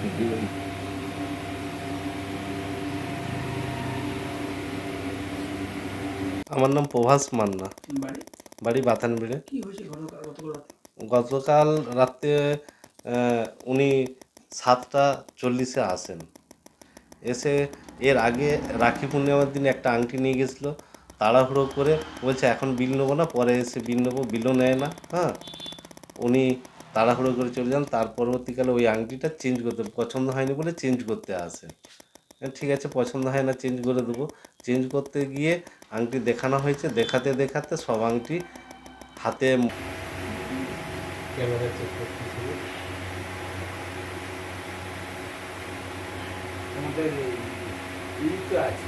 আমার নাম প্রভাস মান্না। বাড়ি? বাতানবিড়ে। গতকাল? রাত্রে উনি সাতটা চল্লিশে আসেন। এসে এর আগে রাখি পূর্ণিমার দিন একটা আংটি নিয়ে গেছিল তাড়াহুড়ো করে বলছে এখন বিল নেব না পরে এসে বিল নেব বিলও নেয় না। হ্যাঁ উনি তাড়াহুড়ো করে চলে যান, তার পরবর্তীকালে ওই আংটিটা চেঞ্জ করতে পছন্দ হয়নি বলে চেঞ্জ করতে আসে। ঠিক আছে, পছন্দ হয় না চেঞ্জ করে দেবো। চেঞ্জ করতে গিয়ে আংটি দেখানো হয়েছে, দেখাতে দেখাতে সব আংটি হাতে ক্যামেরা চেক করতেছিল আছে।